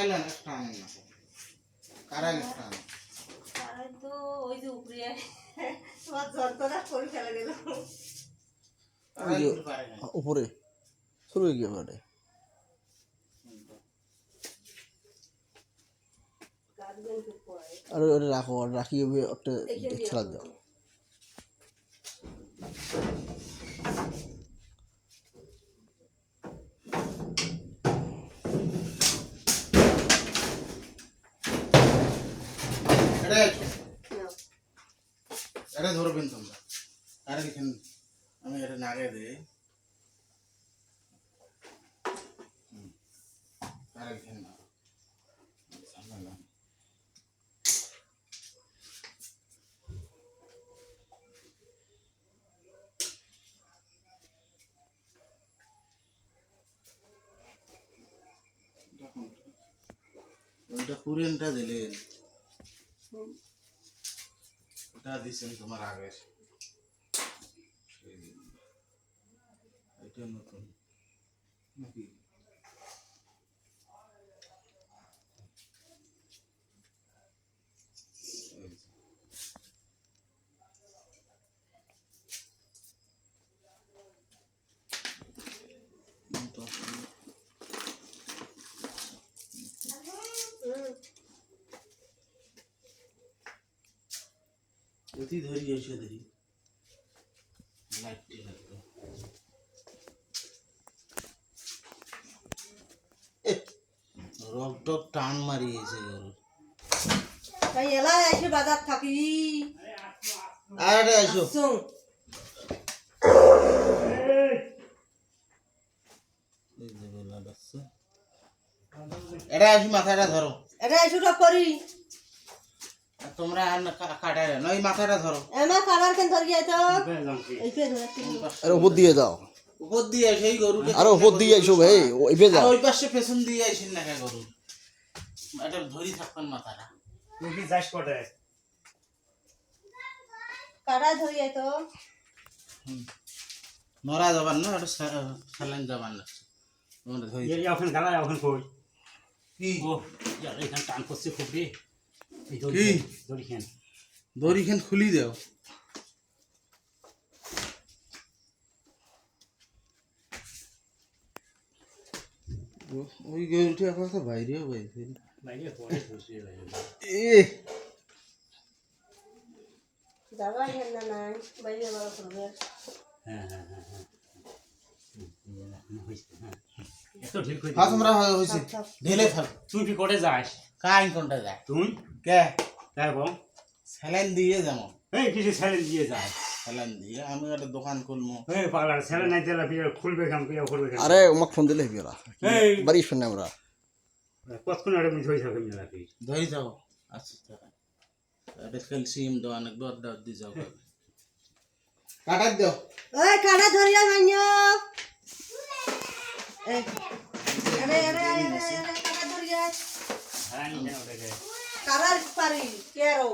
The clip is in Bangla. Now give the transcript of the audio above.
কারাইলে না। টান না কারাইলে টান তারা তো ওই যে উপরে। তোমার যন্ত্রণা করে ফেলে দিল। কারাইলে পারে না উপরে। শুরু হয়ে গিয়ে মানে আর ওটা রাখো আর রাখি একটা ছেড়া দাও। এটা আছো এটা ধরবেন তোমরা আর এখানে আমি এটা নাগে দিই হুম। আর এখানে না সামনে না। ওইটা কুরেনটা দিলেন ওটা দিছেন তোমার আগের। এটা নতুন। নাকি এই যে। নতুন। অতি ধরি এসে ধরি লাইটটি লাগবে। রক টক টান মারিয়েছে তাই এলা এসে বাজার থাকি। আরে। এটা আসি। মাথাটা ধরো। এটা এসুটা করি। তোমরা আর না কা- কাটায় না ওই মাথাটা ধরো। কেন তো আর উপর দিয়ে দাও। উপর দিয়ে সেই গরুকে আর উপর দিয়ে এসো ভাই যাও। ওই পাশে পেছন দিয়ে আইসেন না গরু? এটা ধরি থাকবেন মাথাটা। যাস কটে। কারা ধরি তো নরা যাবার না ওটা স্যালাইন যাবার না। তোমরা ধরি এই এখন গালা এখন কই? কি? ও ইয়ার এখান টান করছে খুব রে। কি? দড়ি খেন দড়ি খান খুলি দাও ওই গরুটি এখন তো বাইরেও বাইরে এ হেন না বাইরে বড় করবে হ্যাঁ হ্যাঁ হ্যাঁ হ্যাঁ হুম, এই যে এখন হইছে, হ্যাঁ। এত ঢিল কই হ্যাঁ তোমরা হয়েছে ঢেলে থাক তুই কি করে যাস কাই কোনটা যায় তুই? কে? বল। স্যালাইন দিয়ে যাব। এই কিছু ছেলে দিয়ে যায় স্যালাইন দিয়ে আমি একটা দোকান খুলবো। এই পাগলার ছেলে নাই দিলে বিয়ে খুলবে কেন বিয়ে করবে আরে আমাকে ফোন দিলে হেবিরা এই। বাড়ি শুনে আমরা। কতক্ষণ আরে আমি ধরে থাকি মেলা কি ধরি যাও আচ্ছা। এটা ক্যালসিয়াম দেওয়া অনেক দর দর দিয়ে যাও। কাটার দাও ওই কারা ধরি মাইয়া। এই আরে আরে আরে আরে কারা ধরি হ্যাঁ নিয়ে ওটাকে কারার পারি কেরো